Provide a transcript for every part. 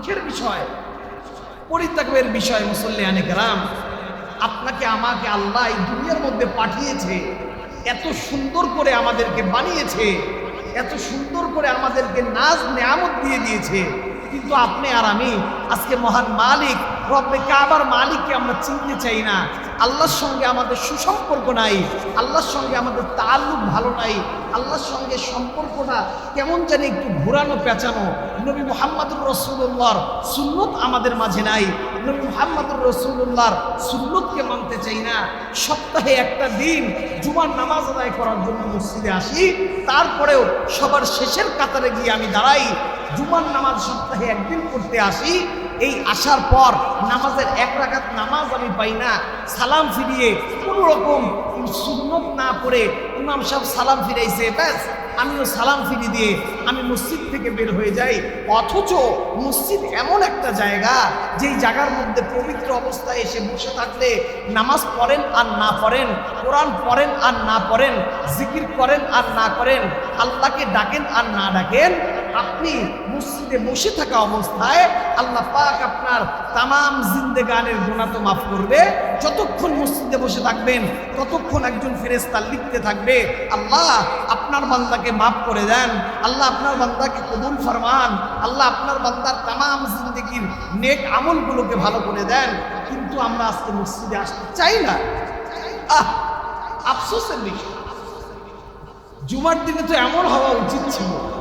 দুঃখের বিষয়। পরিত্যাগের বিষয় মুসল্লিয়ানে গ্রাম আপনাকে, আমাকে আল্লাহ এই দুনিয়ার মধ্যে পাঠিয়েছে, এত সুন্দর করে আমাদেরকে বানিয়েছে, এত সুন্দর করে আমাদেরকে নাজ নেয়ামত দিয়ে দিয়েছে। কিন্তু আপনি আর আমি, আজকে মহান মালিক, রব্বে কাবার মালিককে আমরা চিনতে চাই না। আল্লাহর সঙ্গে আমাদের সুসম্পর্ক নাই, আল্লাহর সঙ্গে আমাদের তাল্লুক ভালো নাই, আল্লাহর সঙ্গে সম্পর্কটা কেমন জানি একটু ঘোরানো পেঁচানো। নবী মোহাম্মদুর রসুল্লাহর সুন্নত আমাদের মাঝে নাই, নবী মোহাম্মদুর রসুল্লাহর সুন্নতকে মানতে চাই না। সপ্তাহে একটা দিন জুমার নামাজ আদায় করার জন্য মসজিদে আসি, তারপরেও সবার শেষের কাতারে গিয়ে আমি দাঁড়াই জুমার নামাজ সপ্তাহে একদিন করতে আসি, এই আসার পর নামাজের এক রাকাত নামাজ আমি পাই না, সালাম ফিরিয়ে কোনো রকম সুন্নত না করে ইমাম সাহেব সালাম ফিরাইছে, ব্যাস আমিও সালাম ফিরি দিয়ে আমি মসজিদ থেকে বের হয়ে যাই। অথচ মসজিদ এমন একটা জায়গা, যেই জায়গার মধ্যে পবিত্র অবস্থায় এসে বসে থাকলে নামাজ পড়েন আর না পড়েন, কোরআন পড়েন আর না পড়েন, জিকির করেন আর না করেন, আল্লাহকে ডাকেন আর না ডাকেন আপনি মসজিদে বসে থাকা অবস্থায় আল্লাহ পাক আপনার তামাম জিন্দেগানের গুণা তো মাফ করবে। যতক্ষণ মসজিদে বসে থাকবেন, ততক্ষণ একজন ফেরেস্তা লিখতে থাকবে, আল্লাহ আপনার বান্দাকে মাফ করে দেন, আল্লাহ আপনার বান্দাকে কবুল ফরমান, আল্লাহ আপনার বান্দার তামাম জিন্দগির নেক আমলগুলোকে ভালো করে দেন। কিন্তু আমরা আজকে মসজিদে আসতে চাই না। আহ, আফসোসের বিষয়। জুমার দিনে তো এমন হওয়া উচিত ছিল।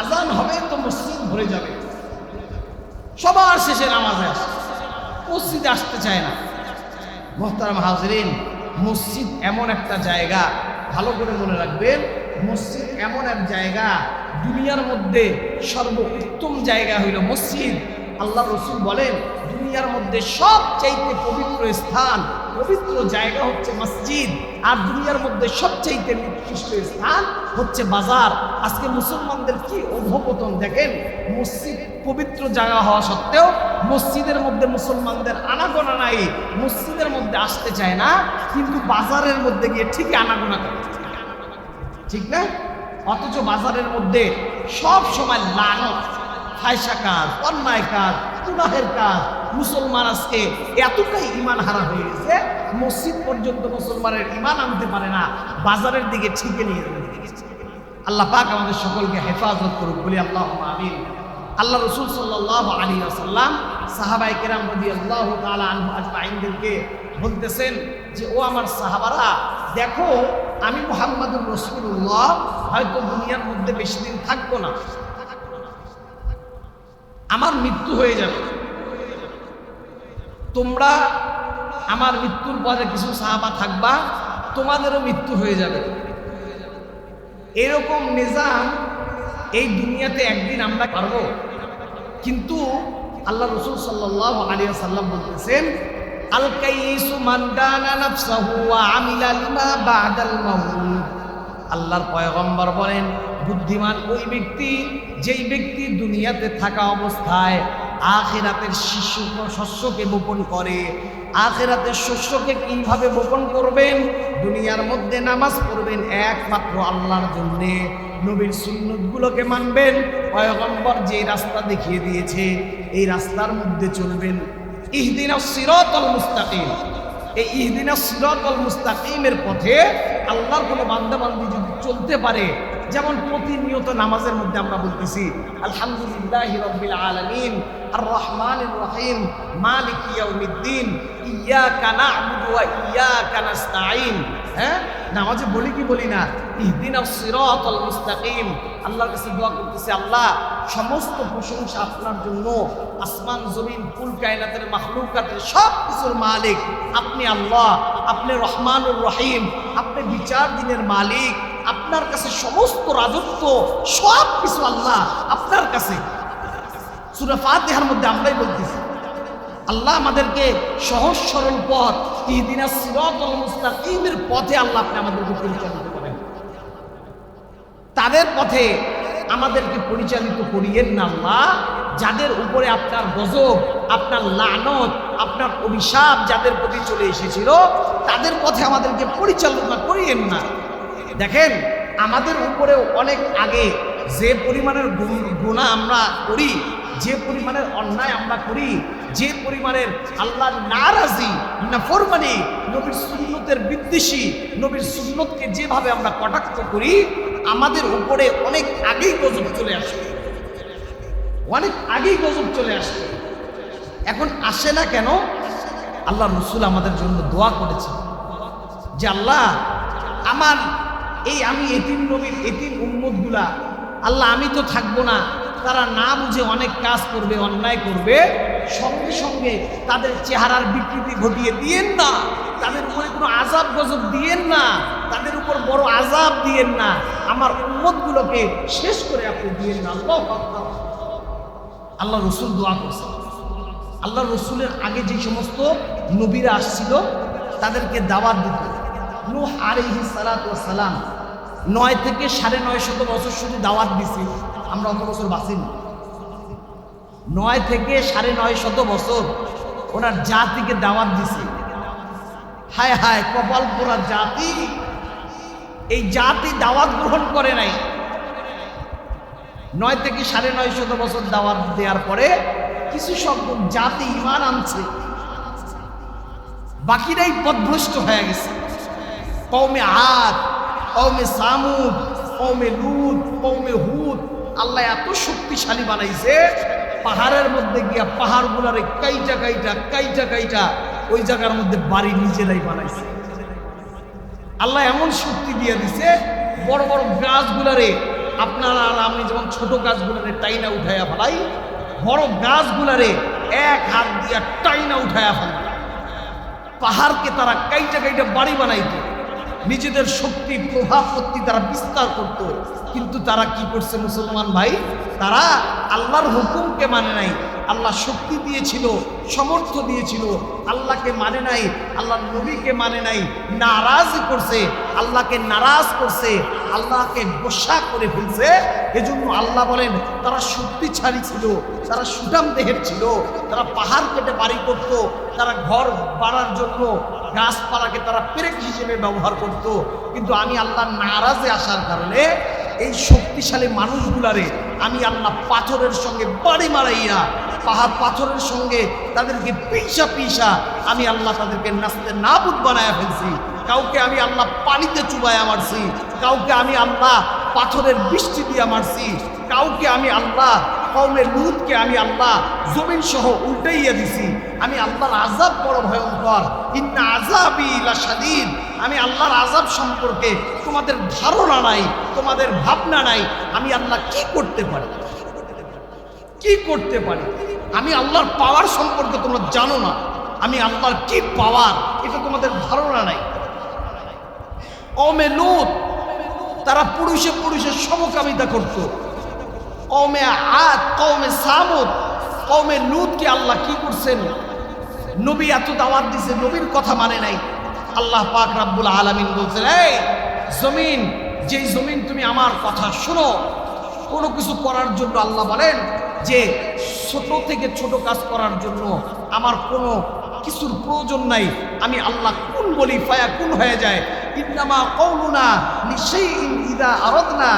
আজান হবে তো মসজিদ ভরে যাবে। সবার শেষে নামাজে আসে। মসজিদে আসতে চায় না। মোহতারাম হাজরিন, মসজিদ এমন একটা জায়গা, ভালো করে মনে রাখবেন, মসজিদ এমন এক জায়গা, দুনিয়ার মধ্যে সর্বোত্তম জায়গা হইল মসজিদ। আল্লাহ রসুল বলেন, দুনিয়ার মধ্যে সবচাইতে পবিত্র স্থান পবিত্র জায়গা হচ্ছে মসজিদ। আর দুনিয়ার মধ্যে সবচাইতে নিকৃষ্ট স্থান হচ্ছে বাজার। আজকে মুসলমানদের কি অধপতন দেখেন? মসজিদ পবিত্র জায়গা হওয়া সত্ত্বেও মসজিদের মধ্যে মুসলমানদের আনাগোনা নাই। মসজিদের মধ্যে আসতে চায় না, কিন্তু বাজারের মধ্যে গিয়ে ঠিকই আনাগোনা করে। ঠিক না? অথচ বাজারের মধ্যে সব সময় লানত ফায়সা কাজ, অন্যায় কাজ, গুনাহের কাজ মুসলমান আজকে এতটাই ইমান হারা হয়ে গেছে, মসজিদ পর্যন্ত মুসলমানের ইমান আনতে পারে না, বাজারের দিকে ঠিকে নিয়ে যাবে। আল্লাহ পাক আমাদের সকলকে হেফাজত করুক, বলি আল্লাহ আমিন। আল্লাহ রসুল সাল্লাহ আলী আসাল্লাম সাহাবাই কেরাম রবি আল্লাহ তালা আজমাইনদেরকে বলতেছেন যে, ও আমার সাহাবারা, দেখো, আমি মোহাম্মদুর রসুল্লাহ হয়তো দুনিয়ার মধ্যে বেশি দিন থাকব না। আমার মৃত্যু হয়ে যাবে। তোমরা আমার মৃত্যুর পরে কিছু সাহাবা থাকবা, তোমাদেরও মৃত্যু হয়ে যাবে। এরকম নিজাম এই দুনিয়াতে একদিন আমরা পারব। কিন্তু আল্লাহ রসুল সাল্লাহ আলিয়া সাল্লাম বলতেছেন আল্লাহর পয়গম্বর বলেন, বুদ্ধিমান ওই ব্যক্তি, যেই ব্যক্তি দুনিয়াতে থাকা অবস্থায় আখেরাতের শিশু শস্যকে বোপন করে। আখেরাতের শস্যকে কীভাবে বোপন করবেন? দুনিয়ার মধ্যে নামাজ পড়বেন একমাত্র আল্লাহর জন্যে। নবীর সুন্নতগুলোকে মানবেন। পয়গম্বর যে রাস্তা দেখিয়ে দিয়েছে, এই রাস্তার মধ্যে চলবেন। ইহদিন সিরতল মুস্তাকিম। এই ইহদিনা সিরতল মুস্তাকিমের পথে আল্লাহর কোনো বান্দাবান্দি যদি চলতে পারে, যেমন প্রতিনিয়ত নামাজের মধ্যে আমরা বলতেছি, আলহামদুলিল্লাহ রব্বিল আলামিন আর রহমান রহিম, মালিক ইয়াউমিদ্দিন কানা না'বুদু ওয়া কানা নাস্তাঈন। হ্যাঁ? নামাজে বলি কি বলি না? ইহদিনা সিরাতাল মুস্তাকিম। আল্লাহর কাছে দোয়া করতেছি, আল্লাহ, সমস্ত প্রশংসা আপনার জন্য। আসমান, জমিন কুল কায়নাতের মাখলুকাতের সব কিছুর মালিক। আপনি আল্লাহ, আপনি রহমানুর রহিম, আপনি বিচার দিনের মালিক। আপনার কাছে সমস্ত রাজত্ব সব কিছু আল্লাহ আপনার কাছে। সুরা ফাতিহার মধ্যে আমরাই বলতেছি, আল্লাহ আমাদেরকে সহজ সরল পথ ইহদিনা মুস্তাকিমের পথে আল্লাহ আপনি আমাদেরকে পরিচালিত করেন। তাদের পথে আমাদেরকে পরিচালিত করিয়েন না আল্লাহ, যাদের উপরে আপনার গজব, আপনার লানত, আপনার অভিশাপ যাদের প্রতি চলে এসেছিল, তাদের পথে আমাদেরকে পরিচালনা করিয়েন না। দেখেন, আমাদের উপরেও অনেক আগে যে পরিমাণের গুণা আমরা করি যে পরিমাণের অন্যায় আমরা করি, যে পরিমাণের আল্লাহ নারাজি না নাফরমানি, নবীর সুন্নতের বিদ্বেষী, নবীর সুন্নতকে যেভাবে আমরা কটাক্ষ করি, আমাদের উপরে অনেক আগেই গজব চলে আসে অনেক আগেই গজব চলে আসে এখন আসে না কেন? আল্লাহ রসুল আমাদের জন্য দোয়া করেছে যে, আল্লাহ, আমার এই আমি এতিম নবীর এতিম উম্মতগুলা, আল্লাহ আমি তো থাকব না তারা না বুঝে অনেক কাজ করবে, অন্যায় করবে, সঙ্গে সঙ্গে তাদের চেহারার বিকৃতি ঘটিয়ে দিয়েন না। তাদের উপরে কোনো আজাব গজব দিয়েন না। তাদের উপর বড় আজাব দিয়েন না। আমার উম্মতগুলোকে শেষ করে আপনি দিয়েন না। আল্লাহ আল্লাহ রসুল দোয়া করছেন। আল্লাহ রসুলের আগে যে সমস্ত নবীরা আসছিল, তাদেরকে দাওয়াত দিত। নূহ আলাইহি সালাতু সালাম নয় থেকে সাড়ে নয় শত বছর শুধু দাওয়াত দিছি। আমরা অত বছর বাঁচিনি। নয় থেকে সাড়ে নয় শত বছর ওনার জাতিকে দাওয়াত দিছি। হায় হায়, কপাল পোড়া জাতি। এই জাতি দাওয়াত গ্রহণ করে নাই। নয় থেকে সাড়ে নয় শত বছর দাওয়াত দেওয়ার পরে কিছু সংখ্যক জাতি ইমান আনছে। বাকিরাই পদভ্রষ্ট হয়ে গেছে। কৌমে আদ কৌমে সামুদ কৌমে লুদ কৌমে হুদ। আল্লাহ এত শক্তিশালী বানাইছে, পাহাড়ের মধ্যে গিয়া পাহাড়গুলারে কাইটা কাইটা কাইটা কাইটা, ওই জায়গার মধ্যে বাড়ি নিজেরাই বানাইছে। আল্লাহ এমন শক্তি দিয়ে দিছে, বড় বড় গাছগুলারে আপনারা আর আমি যেমন ছোট গাছগুলারে টাইনা উঠাইয়া ফেলাই, বড় গাছগুলারে এক হাত দিয়া টাইনা উঠাইয়া ফেলাই। পাহাড়কে তারা কাইটা কাইটা বাড়ি বানাইতো। নিজেদের শক্তি প্রভাব শক্তি তারা বিস্তার করত। কিন্তু তারা কি করছে মুসলমান ভাই? তারা আল্লাহর হুকুমকে মানে নাই। আল্লাহ শক্তি দিয়েছিল সমর্থ দিয়েছিল। আল্লাহকে মানে নাই আল্লাহ নবীকে মানে নাই, নারাজ করছে, আল্লাহকে নারাজ করছে, আল্লাহকে গোসা করে ফেলছে। এজন্য আল্লাহ বলেন, তারা শক্তিশালী ছিল, তারা সুটাম দেহের ছিল, তারা পাহাড় কেটে বাড়ি করত, তারা ঘর বাড়ার জন্য গাছপালাকে তারা পেরেক হিসেবে ব্যবহার করত। কিন্তু আমি আল্লাহ নারাজে আসার কারণে এই শক্তিশালী মানুষগুলারে আমি আল্লাহ পাথরের সঙ্গে বাড়ি মারাইয়া, পাহাড় পাথরের সঙ্গে তাদেরকে পিসা পিসা আমি আল্লাহ তাদেরকে নাচতে নাবুদ বানায় ফেলছি। কাউকে আমি আল্লাহ পানিতে চুবায় মারছি, কাউকে আমি আল্লাহ পাথরের বৃষ্টি দিয়ে মারছি, কাউকে আমি আল্লাহ কৌমে লুতকে আমি আল্লাহ জমিন সহ উল্টাইয়া দিছি। আমি আল্লাহর আজাব বড় ভয়ঙ্কর। ইন্না আজাবি লাশাদীদ। আমি আল্লাহর আজাব সম্পর্কে তোমাদের ধারণা নাই, তোমাদের ভাবনা নাই। আমি আল্লাহ কি করতে পারি? কি করতে পারি? আমি আল্লাহর পাওয়ার সম্পর্কে তোমরা জানো না। আমি আল্লাহর কি পাওয়ার? এটা তোমাদের ধারণা নাই। কমে লুত, তারা পুরুষে পুরুষের সমকামিতা করত। কমে আদ কমে সামদ কমে লুতকে আল্লাহ কি করছেন? নবী এত দাওয়াত দিছে, নবীর কথা মানে নাই। আল্লাহ পাক রাব্বুল আলামিন বলছেন, এই জমিন, যেই জমিন তুমি আমার কথা শোনো, কোনো কিছু করার জন্য আল্লাহ বলেন যে ছোট থেকে ছোট কাজ করার জন্য আমার কোনো কিছুর প্রয়োজন নাই। আমি আল্লাহ কোন বলি ফায়া কোন হয়ে যায়? ইন্নামা কওলুনা লিশাইইন ইদা আরাদনা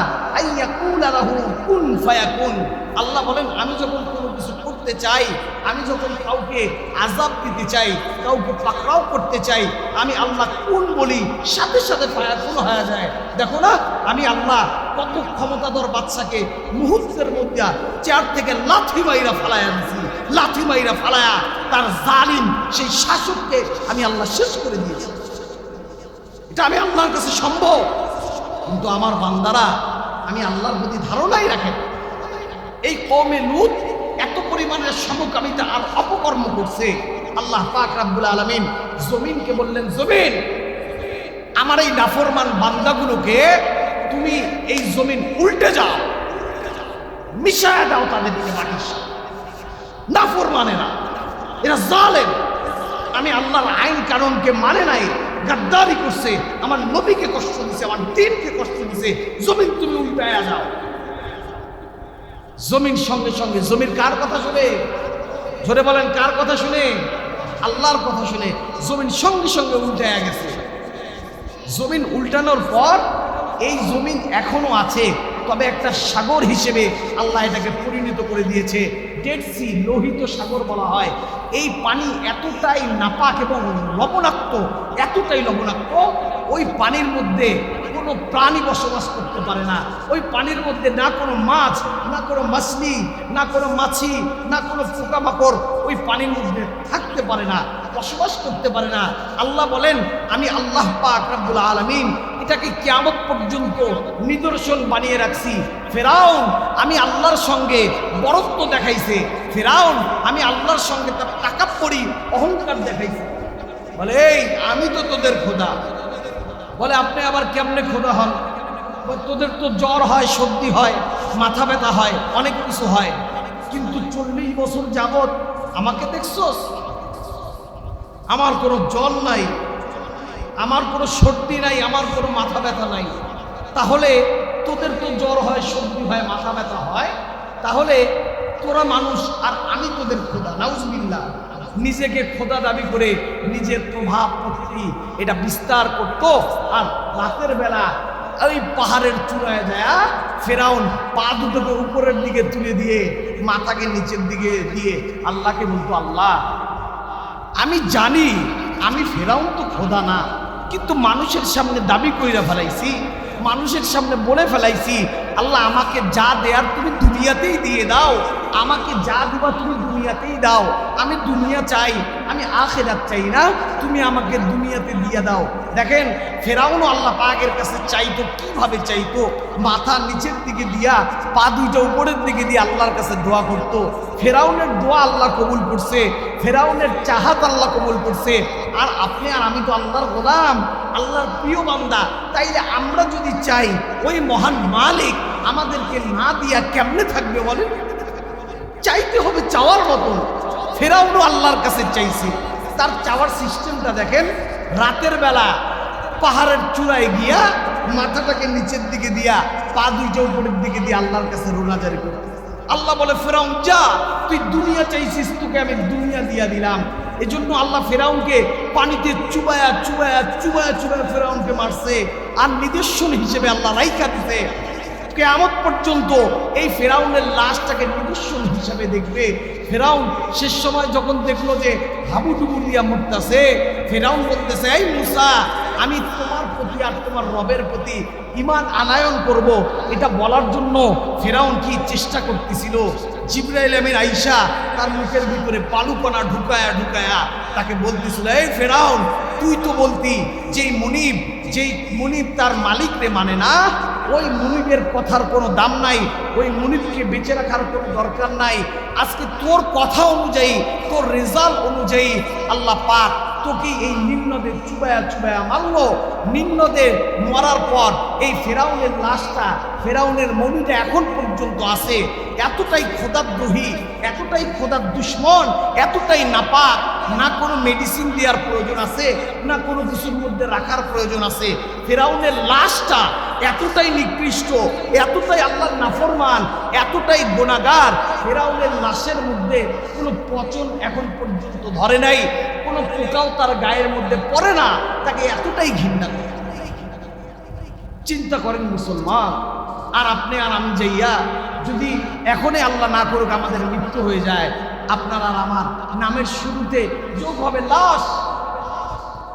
কুন আল্লাহ বলেন, আমি যখন কোনো কিছু করতে চাই, আমি যখন কাউকে আজাব দিতে চাই, কাউকে পাকড়াও করতে চাই, আমি আল্লাহ কোন বলি, সাথে সাথে ফায়াকুন হয়ে যায়। দেখো না, আমি আল্লাহ কত ক্ষমতাধর বাচ্চাকে মুহূর্তের মধ্যে চেয়ার থেকে লাথি মাইরা ফালায়া দিছি, লাথি মাইরা ফালায়া তার জালিম, সেই শাসককে আমি আল্লাহ শেষ করে দিয়েছি। এটা আমি আল্লাহর কাছে সম্ভব। কিন্তু আমার বান্দারা আমি আল্লাহর প্রতি ধারণাই রাখেন। এই কমে লুত এত পরিমাণের সমকামিতা আর অপকর্ম করছে। আল্লাহ পাক রাব্বুল আলামিন জমিনকে বললেন, জমিন, আমার এই নাফরমান বান্দাগুলোকে তুমি এই জমিন উল্টে যাও, মিশায় দাও তাদের তাদেরকে মাটির নাফরমানেরা, এরা জালেম। আমি আল্লাহর আইন কানুনকে মানে নাই। গাদ্দারি করছে, আমার নবীকে কষ্ট দিছে, আমার দিনকে কষ্ট দিছে, জমিন তুমি উল্টায়া যাও। জমিন সঙ্গে সঙ্গে, জমির কার কথা শুনে? ধরে বলেন, কার কথা শুনে? আল্লাহর কথা শুনে জমিন সঙ্গে সঙ্গে উল্টায়া গেছে। জমিন উল্টানোর পর এই জমিন এখনও আছে, তবে একটা সাগর হিসেবে আল্লাহ এটাকে পরিণত করে দিয়েছে। ডেড সি লোহিত সাগর বলা হয়। এই পানি এতটাই নাপাক এবং লবণাক্ত, এতটাই লবণাক্ত, ওই পানির মধ্যে কোনো প্রাণী বসবাস করতে পারে না। ওই পানির মধ্যে না কোনো মাছ, না কোনো মাছলি, না কোনো মাছি, না কোনো পোকামাকড় ওই পানির মধ্যে থাকতে পারে না, বসবাস করতে পারে না। আল্লাহ বলেন, আমি আল্লাহ পাক রাব্বুল আলামিন এটাকে কিয়ামত পর্যন্ত নিদর্শন বানিয়ে রাখছি। ফেরাউন, আমি আল্লাহর সঙ্গে বরত্ব দেখাইছে। ফেরাউন, আমি আল্লাহর সঙ্গে তার টাকা পড়ি অহংকার দেখাইছে। বলে, এই, আমি তো তোদের খোদা। বলে, আপনি আবার কেমনে খোদা হন? তোদের তো জ্বর হয়, সর্দি হয়, মাথা ব্যথা হয়, অনেক কিছু হয়। কিন্তু চল্লিশ বছর যাবত আমাকে দেখছোস? আমার কোনো জ্বর নাই আমার কোনো সর্দি নাই, আমার কোনো মাথা ব্যথা নাই। তাহলে তোদের তো জ্বর হয়, সর্দি হয়, মাথা ব্যথা হয়। তাহলে তোরা মানুষ আর আমি তোদের খোদা নাউজবিল্লা নিজেকে খোদা দাবি করে নিজের প্রভাব প্রকৃতি এটা বিস্তার করত। আর রাতের বেলা ওই পাহাড়ের চূড়ায় দেয়া ফেরাউন পা দুটোকে উপরের দিকে তুলে দিয়ে, মাথাকে নিচের দিকে দিয়ে আল্লাহকে বলতো, আল্লাহ, আমি জানি, আমি ফেরাউন তো খোদা না। কিন্তু মানুষের সামনে দাবি কইরা ফেলাইছি, মানুষের সামনে বলে ফেলাইছি, আল্লাহ আমাকে যা দেয়ার তুমি দুনিয়াতেই দিয়ে দাও, আমাকে যা দিবা তুমি দুনিয়াতেই দাও। আমি দুনিয়া চাই, আমি আখেরাত চাই না। তুমি আমাকে দুনিয়াতে দিয়ে দাও। দেখেন, ফেরাউনও আল্লাহ পাকের কাছে চাইতো, কীভাবে চাইতো? মাথা নিচের দিকে দিয়া, পা দুইটা উপরের দিকে দিয়ে আল্লাহর কাছে দোয়া করতো। ফেরাউনের দোয়া আল্লাহ কবুল করছে, ফেরাউনের চাহাত আল্লাহ কবুল করছে। আর আপনি আর আমি তো আল্লাহর গোলাম, আল্লাহর প্রিয় বান্দা। তাইলে আমরা যদি চাই, ওই মহান মালিক আমাদেরকে না দিয়া কেমনে থাকবে বলেন? চাইতে হবে চাওয়ার মতো ফেরাউনও আল্লাহর কাছে চাইছে। তার চাওয়ার সিস্টেমটা দেখেন, রাতের বেলা পাহাড়ের চূড়ায় গিয়া মাথাটাকে নিচের দিকে দিয়া, পা দুইটা উপরের দিকে দিয়ে আল্লাহর কাছে রোনাজারি করে আল্লাহ বলে, ফেরাউন, যা, তুই দুনিয়া চাইছিস, তোকে আমি দুনিয়া দিয়া দিলাম। এজন্য আল্লাহ ফেরাউনকে পানিতে চুবায়া চুবায়া চুবায়া চুবায়া ফেরাউনকে মারছে। আর নিদর্শন হিসেবে আল্লাহ রাইখা দিতে কেয়ামত পর্যন্ত এই ফেরাউনের লাশটাকে নিদর্শন হিসাবে দেখবে। ফেরাউন শেষ সময় যখন দেখল যে হাবুডুবু দিয়া মরতেছে, ফেরাউন বলতেছে, এই মুসা, আমি তোমার প্রতি আর তোমার রবের প্রতি ইমান আনায়ন করব। এটা বলার জন্য ফেরাউন কি চেষ্টা করতেছিল? জিব্রাইল আমিন আইসা তার মুখের ভিতরে পালুকণা ঢুকায়া ঢুকায়া তাকে বলতেছিল, এই ফেরাউন, তুই তো বলতি, যেই মনিব যেই মনিব তার মালিকরে মানে না ওই মুনিবের কথার কোনো দাম নাই, ওই মুনিবকে বেঁচে রাখার কোনো দরকার নাই। আজকে তোর কথা অনুযায়ী, তোর রেজাল্ট অনুযায়ী আল্লাহ পাক তোকে এই নিম্নদের চুবায়া চুবায়া মারলো। নিম্নদের মরার পর এই ফেরাউনের লাশটা, ফেরাউনের মনিটা এখন পর্যন্ত আছে। এতটাই খোদাদ্রোহী এতটাই খোদার দুশ্মন, এতটাই নাপাক। না কোনো মেডিসিন দেওয়ার প্রয়োজন আছে, না কোনো কিছুর মধ্যে রাখার প্রয়োজন আছে। ফেরাউনের লাশটা এতটাই নিকৃষ্ট, এতটাই আল্লাহর নাফরমান, এতটাই গোনাগার ফেরাউনের লাশের মধ্যে কোনো পচন এখন পর্যন্ত ধরে নাই। কোনো পোকাও তার গায়ের মধ্যে পড়ে না, তাকে এতটাই ঘৃণা করে। চিন্তা করেন মুসলমান, আর আপনি আর আমি যাইয়া যদি এখনই আল্লাহ না করুক আমাদের মৃত্যু হয়ে যায়, আপনার আর আমার নামের শুরুতে যোগ হবে লাশ।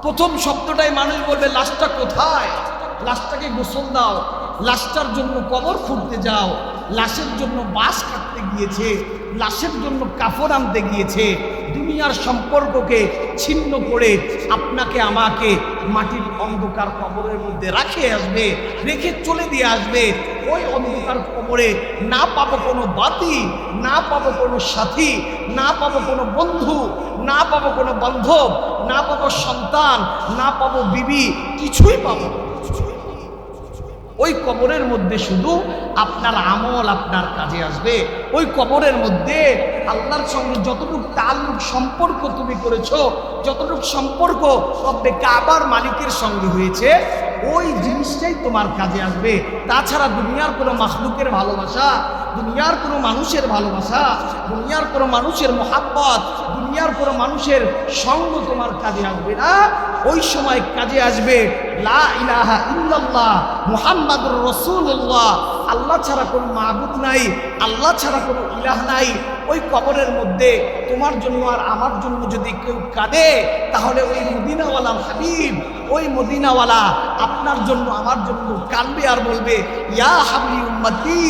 প্রথম শব্দটাই মানুষ বলবে, লাশটা কোথায়? লাশটাকে গোসল দাও, লাশটার জন্য কবর খুঁড়তে যাও। লাশের জন্য বাস কাটতে গিয়েছে, লাশের জন্য কাপড় আনতে গিয়েছে দুনিয়ার সম্পর্ককে ছিন্ন করে আপনাকে আমাকে মাটির অন্ধকার কবরের মধ্যে রাখে আসবে, রেখে চলে দিয়ে আসবে ওই অন্ধকার কবরে না পাবো কোনো বাতি, না পাবো কোনো সাথী, না পাবো কোনো বন্ধু, না পাবো কোনো বান্ধব, না পাবো সন্তান, না পাবো বিবি, কিছুই পাবো। ওই কবরের মধ্যে শুধু আপনার আমল আপনার কাজে আসবে। ওই কবরের মধ্যে আল্লাহর সঙ্গে যতটুকু তাল্লুক সম্পর্ক তুমি করেছ, যতটুকু সম্পর্ক রব্বে কাবার মালিকের সঙ্গে হয়েছে, ওই জিনিসটাই তোমার কাজে আসবে। তাছাড়া দুনিয়ার কোনো মাখলুকের ভালোবাসা, দুনিয়ার কোনো মানুষের ভালোবাসা, দুনিয়ার কোনো মানুষের মোহাব্বত, দুনিয়ার কোনো মানুষের সঙ্গ তোমার কাজে আসবে না। ওই সময় কাজে আসবে, লা ইলাহা রাসূলুল্লাহ। আল্লাহ ছাড়া কোনো মাবুদ নাই, আল্লাহ ছাড়া কোনো ইলাহ নাই। ওই কবরের মধ্যে তোমার জন্য আর আমার জন্য যদি কেউ কাঁদে, তাহলে ওই মদিনাওয়ালা হাবিব, ওই মদিনাওয়ালা আপনার জন্য, আমার জন্য কানবে আর বলবে, ইয়া হাবলি উম্মতি,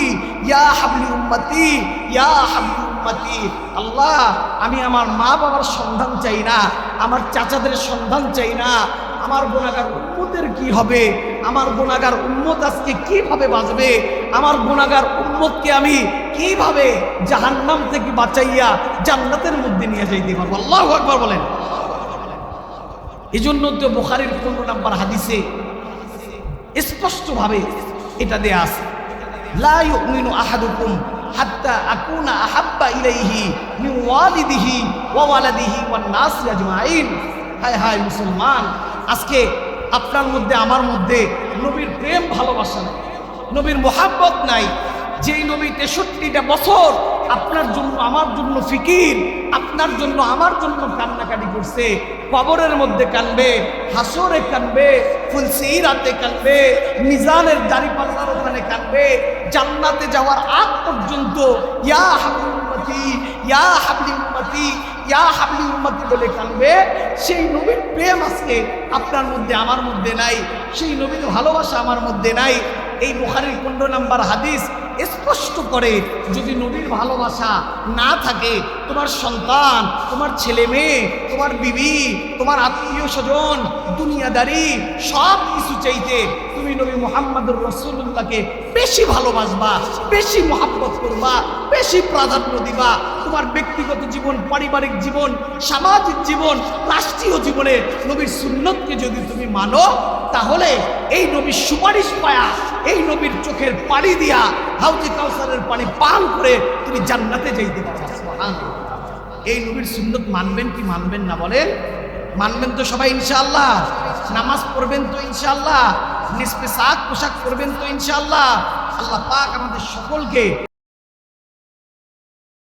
ইয়া হাবলি উম্মতি, ইয়া হাবলি উম্মতি আল্লাহ, আমি আমার মা বাবার সন্ধান চাই না, আমার চাচাদের সন্ধান চাই না, আমার গোনাগার উম্মতের কি হবে, আমার গোনাগার উম্মত আজকে কীভাবে বাঁচবে, আমার গোনাগার উম্মতকে আমি কীভাবে জাহান্নাম থেকে বাঁচাইয়া জান্নাতের মধ্যে নিয়ে যাইতে পারব? আল্লাহ একবার বলেন। এই জন্য তো বোখারির পনেরো নাম্বার হাদিসে স্পষ্টভাবে এটা দেয়া আছে। লা আহাদুকুম হাত্তা আকুনা আহাব্বা ইলাইহি মিন ওয়ালিদিহি ওয়া ওয়ালাদিহি ওয়ান নাস আজমাইন। হায় হায় মুসলমান, আজকে আপনার মধ্যে, আমার মধ্যে নবীর প্রেম ভালোবাসা নবীর মোহাব্বত নাই। যেই নবী তেষট্টিটা বছর আপনার জন্য, আমার জন্য ফিকির, আপনার জন্য, আমার জন্য কান্নাকাটি করছে, কবরের মধ্যে কানবে, হাসরে কানবে, ফুলসিরাতে কানবে, মিজানের দাড়ি জান্নাতে যাওয়ার আগ পর্যন্ত ইয়া হাবলি উম্মতি ইয়া হাবলি উম্মতি ইয়া হাবলি উম্মতি বলে কানবে, সেই নবীর প্রেম আজকে আপনার মধ্যে, আমার মধ্যে নাই, সেই নবীর ভালোবাসা আমার মধ্যে নাই। এই বুখারির পনেরো নাম্বার হাদিস স্পষ্ট করে, যদি নবীর ভালোবাসা না থাকে, তোমার সন্তান, তোমার ছেলে মেয়ে, তোমার বিবি, তোমার আত্মীয় স্বজন, দুনিয়াদারি, সব কিছু চাইতে তুমি নবী মোহাম্মদুর রসুল্লাহকে বেশি ভালোবাসবা, বেশি মহাব্বত করবা, বেশি প্রাধান্য দিবা তোমার ব্যক্তিগত জীবন, পারিবারিক জীবন, সামাজিক জীবন, রাষ্ট্রীয় জীবনে নবীর সুন্নতকে যদি তুমি মানো, তাহলে এই নবীর সুপারিশ পায়া, এই নবীর চোখের পানি দিয়া, হাউজি কাউসারের পানি পান করে তুমি জান্নাতে যাইতে সুবহানাল্লাহ। এই নবীর সুন্নত মানবেন কি মানবেন না বলেন? মানবেন তো সবাই ইনশাআল্লাহ। নামাজ পড়বেন তো ইনশাআল্লাহ। নিসপে শাক পোশাক পরবেন তো ইনশাআল্লাহ। আল্লাহ পাক আমাদের সকলকে